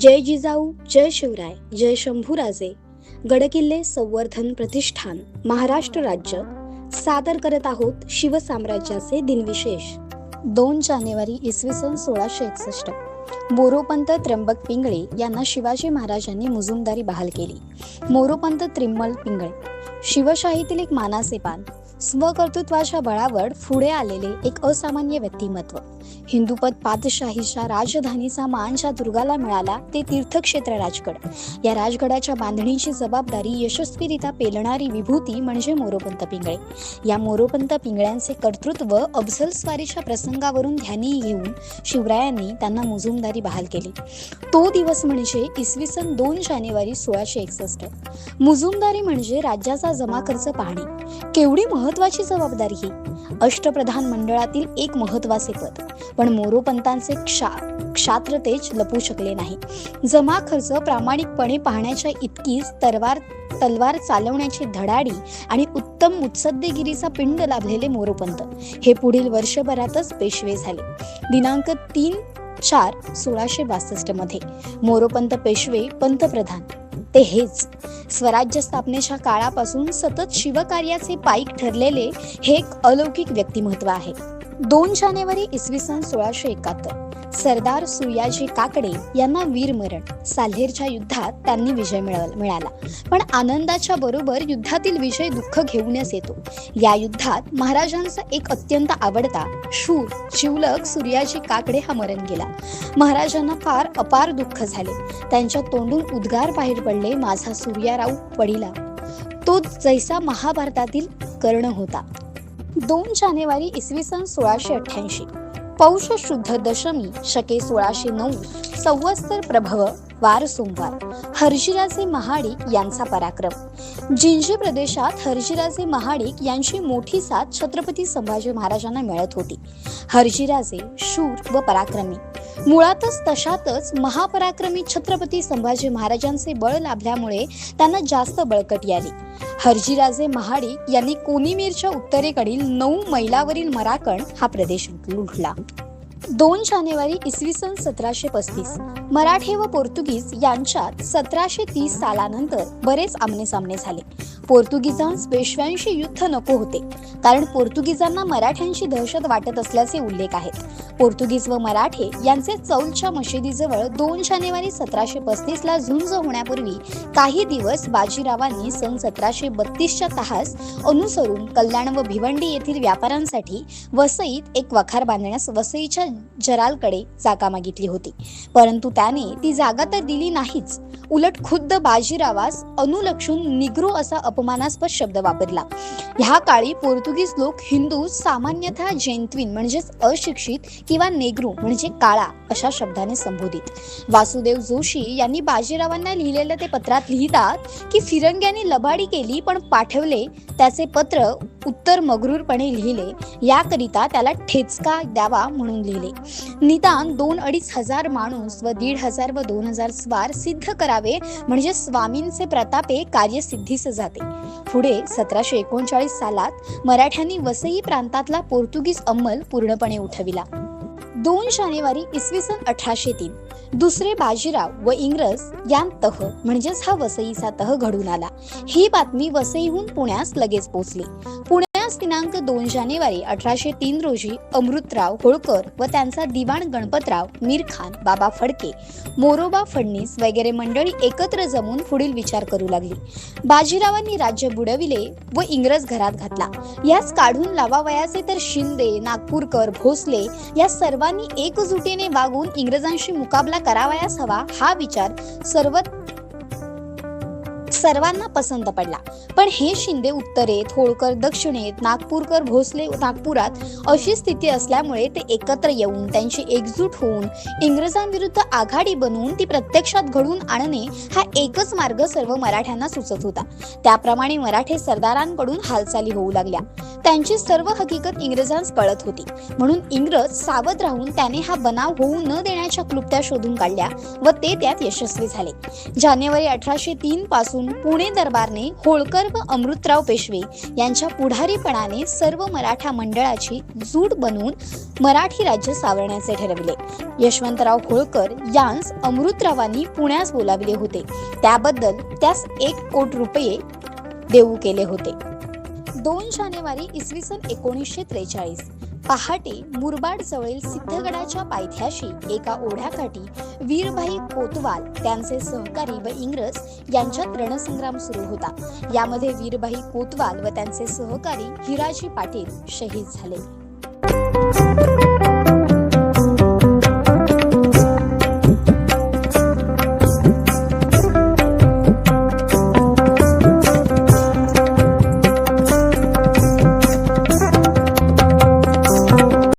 जय जिजाऊ जय शिवराय जय शंभूराजे. गडकिल्ले संवर्धन प्रतिष्ठान महाराष्ट्र राज्य. सादर करत आहोत शिवसाम्राज्याचे दिनविशेष. दोन जानेवारी इसवी सन सोळाशे एकसष्ट. मोरोपंत त्र्यंबक पिंगळे यांना शिवाजी महाराजांनी मुजुमदारी बहाल केली. मोरोपंत त्रिम्मल पिंगळे. शिवशाहीतील एक मानाचे पान. स्वकर्तृत्वाच्या बळावर पुढे आलेले एक असामान्य व्यक्तिमत्व. हिंदुपद पादशाहीच्या राजधानीचा मान ज्या दुर्गाला मिळाला ते तीर्थक्षेत्र राजगड. या राजगडाच्या बांधणीची जबाबदारी यशस्वीरित्या पेलणारी विभूती म्हणजे मोरोपंत पिंगळे. या मोरोपंत पिंगळ्यांचे कर्तृत्व अफझल स्वारीच्या प्रसंगावरून ध्यानी घेऊन शिवरायांनी त्यांना मुजुमदारी बहाल केली. तो दिवस म्हणजे इसवी सन दोन जानेवारी सोळाशे एकसष्ट. मुजुमदारी म्हणजे राज्याचा जमा खर्च पाहणे. केवढी महत्वाची जबाबदारी ही. अष्टप्रधान मंडळातील एक महत्त्वाचे पद. पण मोरोपंतांचे क्षा क्षात्रतेज लपू शकले नाही. जमा खर्च प्रामाणिकपणे पाहण्याच्या इतकीच तरवार तलवार चालवण्याची धडाडी आणि उत्तम मुत्सद्देगिरीचा पिंड लाभलेले मोरोपंत. हे पुढील वर्षभरातच पेशवे झाले. दिनांक तीन चार सोळाशे बासष्टमध्ये मोरोपंत पेशवे पंतप्रधान. ते हेच. स्वराज्य स्थापनेच्या काळापासून सतत शिवकार्याचे पाईक ठरलेले हे एक अलौकिक व्यक्तिमत्व आहे. दोन जानेवारी इसवी सन सोळाशे एकाहत्तर. सरदार सूर्याजी काकडे यांना वीरमरण. साल्हेरच्या युद्धात त्यांनी विजय मिळाला. पण आनंदाच्या बरोबर युद्धातील विजय दुःख घेऊनच येतो. या युद्धात महाराजांचा एक अत्यंत आवडता शूर शिवलक सूर्याजी काकडे हा मरण गेला. महाराजांना फार अपार दुःख झाले. त्यांच्या तोंडून उद्गार बाहेर पडले माझा सूर्याराव पडिला. तो जैसा महाभारतातील कर्ण होता. दोन जानेवारी इसवी सन सोळाशे अठ्ठ्याऐंशी. पौष शुद्ध दशमी शके सोळाशे नऊ संवत्सर प्रभव वार सोमवार. हर्षिराजे महाडिक यांचा पराक्रम. जिंजी प्रदेशात हर्षिराजे महाडिक यांची मोठी साथ छत्रपती संभाजी महाराजांना मिळत होती. हर्षिराजे शूर व पराक्रमी. मुळातच तशातच महापराक्रमी छत्रपती संभाजी महाराजांचे बळ लाभल्यामुळे त्यांना जास्त बळकटी आली हर्जीराजे महाडिक यांनी कोनीमीरच्या उत्तरेकडील नऊ मैलावरील मराकण हा प्रदेश लुटला. दोन जानेवारी इसवी सन सतराशे पस्तीस. मराठे व पोर्तुगीज यांच्यात सतराशे तीस सालानंतर बरेच आमनेसामने झाले. पोर्तुगीजांस पेशव्यांशी युद्ध नको होते कारण पोर्तुगीजांना मराठ्यांशी दहशत वाटत असल्याचे उल्लेख आहेत. पोर्तुगीज व मराठे यांचे चौलच्या मशिदीजवळ दोन जानेवारी सतराशे पस्तीस ला झुंज होण्यापूर्वी काही दिवस बाजीरावांनी सन सतराशे बत्तीसच्या तहास अनुसरून कल्याण व भिवंडी येथील व्यापाऱ्यांसाठी वसईत एक वखार बांधण्यास वसईच्या जरालकडे जागा मागितली होती. परंतु त्याने ती जागा तर दिली नाहीच. उलट खुद्द बाजीरावास अनुलक्षून निग्रो असा अपमानास्पद शब्द वापरला. ह्या काळी पोर्तुगीज लोक हिंदू सामान्यतः जैनत्वीन म्हणजेच अशिक्षित किंवा नेग्रो म्हणजे काळा अशा शब्दाने संबोधित. वासुदेव जोशी यांनी बाजीरावांना लिहिलेल्या ते पत्रात लिहितात की फिरंग्याने लबाडी केली पण पाठवले त्याचे पत्र उत्तर मगरूरपणे लिहिले याकरिता त्याला ठेचका द्यावा म्हणून लिहिले. केले निदान दोन अडीच हजार माणूस व दीड हजार व दोन हजार स्वार सिद्ध करावे म्हणजे स्वामींचे प्रतापे कार्यसिद्धीस जाते. पुढे सतराशे एकोणचाळीस सालात मराठ्यांनी वसई प्रांतातला पोर्तुगीज अंमल पूर्णपणे उठविला. दोन जानेवारी इसवी सन अठराशे तीन दुसरे बाजीराव व इंग्रज यां तह म्हणजेच हा वसईचा तह घडून आला. ही बातमी वसईहून पुण्यास लगेच पोहोचली पुण्यास दिनांक दोन जानेवारी अठराशे तीन रोजी अमृतराव होळकर व त्यांचा दिवाण गणपतराव मीर खान बाबा फडके मोरोबा फडणीस वगैरे मंडळी एकत्र जमून पुढील विचार करू लागली. बाजीरावांनी राज्य बुडविले व इंग्रज घरात घातला. यास काढून लावावयाचे तर शिंदे नागपूरकर भोसले या सर्वांनी एकजुटीने वागून इंग्रजांशी मुकाबला करावयास हवा हा विचार सर्व सर्वांना पसंत पडला. पण हे शिंदे उत्तरेत होळकर दक्षिणेत नागपूरकर भोसले नागपुरात अशी स्थिती असल्यामुळे ते एकत्र येऊन त्यांची एकजूट होऊन इंग्रजांविरुद्ध आघाडी बनवून ती प्रत्यक्षात घडवून आणणे हा एकच मार्ग सर्व मराठ्यांना सुचत होता. त्याप्रमाणे मराठे सरदारांकडून हालचाली होऊ लागल्या. त्यांची सर्व हकीकत इंग्रजांस कळत होती. म्हणून इंग्रज सावध राहून त्याने हा बनाव होऊ न देण्याच्या क्लुप्त्या शोधून काढल्या व ते त्यात यशस्वी झाले. जानेवारी अठराशे तीन पासून पुणे दरबारने होळकर व अमृतराव पेशवे यांच्या पुढारीपणाने सर्व मराठा मंडळाची जूट बनवून मराठी राज्य सावरण्याचे ठरविले. यशवंतराव होळकर यांस अमृतरावांनी पुण्यास बोलाविले होते. त्याबद्दल त्यास एक कोट रुपये देऊ केले होते. दोन जानेवारी इसवी सन एकोणीसशे त्रेचाळीस. पहाटे मुरबाड जवळील सिद्धगडाच्या पायथ्याशी एका ओढ्याकाठी वीरभाई कोतवाल त्यांचे सहकारी व इंग्रज यांच्यात रणसंग्राम सुरू होता. यामध्ये वीरभाई कोतवाल व त्यांचे सहकारी हिराजी पाटील शहीद झाले.